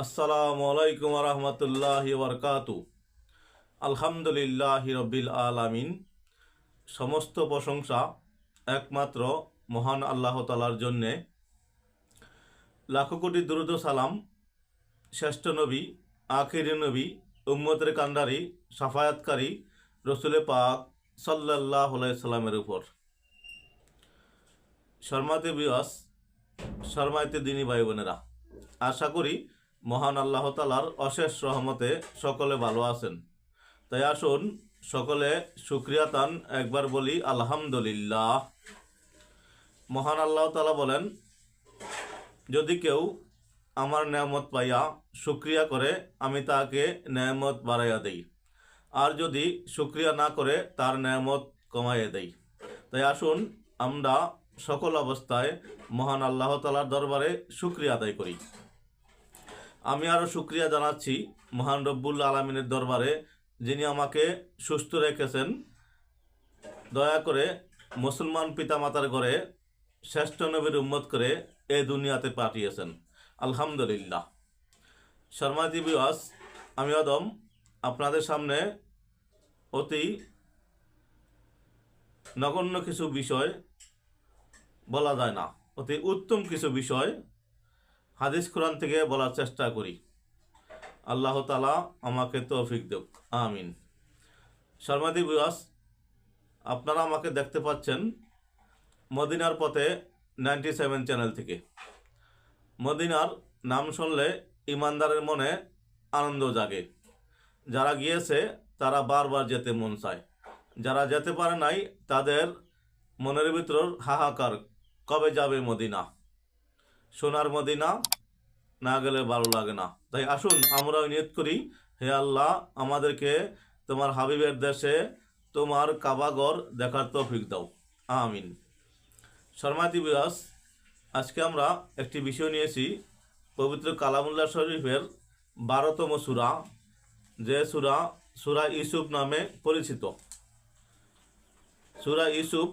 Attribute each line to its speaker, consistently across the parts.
Speaker 1: আসসালামু আলাইকুম রহমতুল্লাহ বরকাতু আলহামদুলিল্লাহ রবিল আলামিন। সমস্ত প্রশংসা একমাত্র মহান আল্লাহ তালার জন্যে। লাখো কোটি দুরুদ সালাম। শ্রেষ্ঠ নবী, আখির নবী, উম্মতের কান্ডারি সাফায়াতকারী, রসুলে পাক সাল্লাহ সাল্লামের উপর। শর্মাতে বিয়াস শর্মাইতে দিনী ভাই বোনেরা আশা করি মহান আল্লাহ তালার অশেষ রহমতে সকলে ভালো আছেন। তাই আসুন সকলে সুক্রিয়া তান একবার বলি আলহামদুলিল্লাহ। মহান আল্লাহ তালা বলেন, যদি কেউ আমার নেয়ামত পাইয়া সুক্রিয়া করে, আমি তাকে নেয়ামত বাড়াইয়া দেই। আর যদি সুক্রিয়া না করে, তার নেয়ামত কমাইয়া দেই। তাই আসুন আমরা সকল অবস্থায় মহান আল্লাহ তালার দরবারে সুক্রিয়া আদায় করি। আমি আরও সুক্রিয়া জানাচ্ছি মহান রব্বুল আলমিনের দরবারে, যিনি আমাকে সুস্থ রেখেছেন। দয়া করে মুসলমান পিতামাতার ঘরে শ্রেষ্ঠ নবীর উম্মত করে এই দুনিয়াতে পাঠিয়েছেন। আলহামদুলিল্লাহ। শর্মাজি বিওয়াস আমি আদম আপনাদের সামনে অতি নগণ্য কিছু বিষয় বলা যায় না, অতি উত্তম কিছু বিষয় হাদিস কোরআন থেকে বলার চেষ্টা করি। আল্লাহ তালা আমাকে তৌফিক দেব আমিন। শর্মাদি বিয়াস আপনারা আমাকে দেখতে পাচ্ছেন মদিনার পথে নাইনটি সেভেন চ্যানেল থেকে। মদিনার নাম শুনলে ইমানদারের মনে আনন্দ জাগে। যারা গিয়েছে, তারা বারবার যেতে মন চায়। যারা যেতে পারে নাই, তাদের মনের ভিতর হাহাকার, কবে যাবে মদিনা? সোনার মদিনা না গেলে ভালো লাগে না। তাই আসুন, আমরা নিয়ত করি, হে আল্লাহ, আমাদেরকে তোমার হাবিবের দেশে তোমার কাবাগর দেখার তৌফিক দাও। আমিন। শর্মাতি বিয়াস, আজকে আমরা একটি বিষয় নিয়েছি, পবিত্র কালামুল্লাহ শরীফের বারোতম সুরা, যে সুরা সুরা ইসুফ নামে পরিচিত। সুরা ইসুফ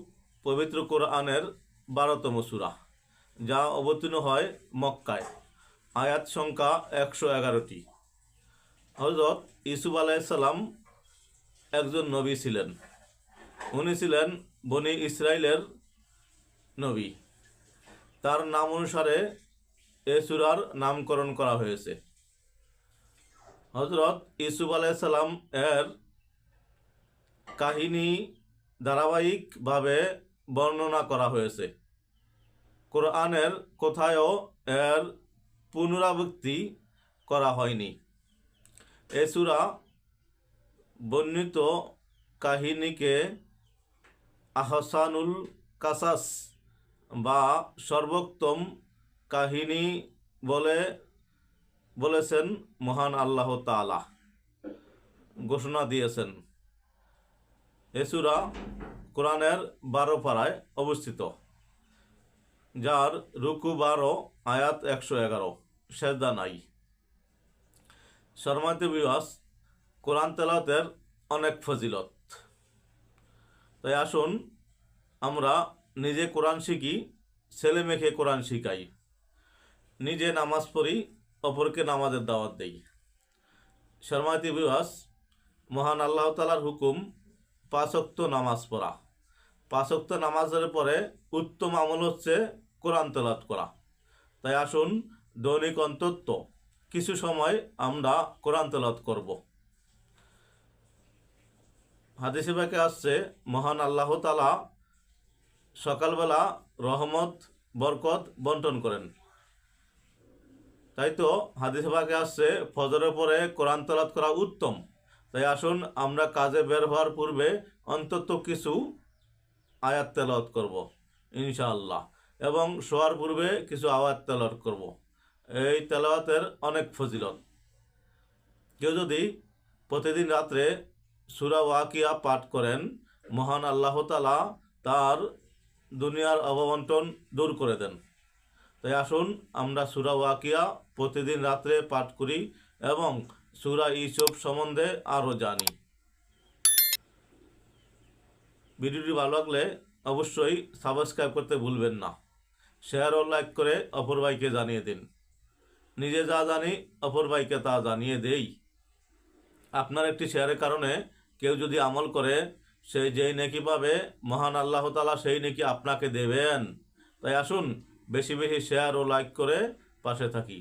Speaker 1: পবিত্র কোরআনের বারোতম সুরা। যা অবতীর্ণ হয় মক্কায়। আয়াত সংখ্যা একশো এগারোটি। হজরত ইসুফ আলাইসাল্লাম একজন নবী ছিলেন। উনি ছিলেন বনি ইসরায়েলের নবী। তার নাম অনুসারে এ সুরার নামকরণ করা হয়েছে। হজরত ইসুফ আলাইসাল্লাম এর কাহিনী ধারাবাহিকভাবে বর্ণনা করা হয়েছে। কোরআনের কোথায়ও এর পুনরাবৃত্তি করা হয়নি। এ সুরা বর্ণিত কাহিনীকে আহসানুল কাসাস বা সর্বোত্তম কাহিনী বলে বলেছেন মহান আল্লাহ তালা ঘোষণা দিয়েছেন। এসুরা কোরআনের বারো পাড়ায় অবস্থিত। যার রুকু বারো, আয়াত একশো এগারো। সেজদা নাই। শর্মাতে বিবাস কোরআন তেলাতের অনেক ফজিলত। তাই আসুন, আমরা নিজে কোরআন শিখি, ছেলে মেখে কোরআন শিখাই। নিজে নামাজ পড়ি, অপরকে নামাজের দাওয়াত দেই। শর্মাতি বিবাস মহান আল্লাহ তালার হুকুম পাঁচক্ত নামাজ পড়া। পাঁচক্ত নামাজের পরে উত্তম আমল হচ্ছে কোরআন তেলাত করা। তাই আসুন দৈনিক অন্তত কিছু সময় আমরা কোরআন তেলাত করব। হাদিসে আসছে, মহান আল্লাহ তালা সকালবেলা রহমত, বরকত বন্টন করেন। তাই তো হাদিসে আসছে, ফজরের পরে কোরআন তেলাত করা উত্তম। তাই আসুন আমরা কাজে বের হওয়ার পূর্বে অন্তত কিছু আয়াত তেলাওয়াত করব, ইনশাআল্লাহ। এবং শোয়ার পূর্বে কিছু আয়াত তেলাওয়াত করব। এই তেলাওয়াতের অনেক ফজিলত। কেউ যদি প্রতিদিন রাত্রে সুরা ওয়াকিয়া পাঠ করেন, মহান আল্লাহ তালা তার দুনিয়ার অববন্টন দূর করে দেন। তাই আসুন, আমরা সুরা ওয়াকিয়া প্রতিদিন রাত্রে পাঠ করি এবং সুরা ইসব সম্বন্ধে আরও জানি। ভিডিওটি ভালো লাগলে অবশ্যই সাবস্ক্রাইব করতে ভুলবেন না। শেয়ার ও লাইক করে অপর ভাইকে জানিয়ে দিন। নিজে যা জানি, অপর ভাইকে তা জানিয়ে দেই। আপনার একটি শেয়ারের কারণে কেউ যদি আমল করে, সে যেই নেকি পাবে, মহান আল্লাহ তালা সেই নেকি আপনাকে দেবেন। তাই আসুন, বেশি বেশি শেয়ার ও লাইক করে পাশে থাকি।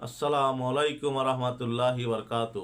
Speaker 1: আসসালামু আলাইকুম রহমতুল্লাহি বরকাতু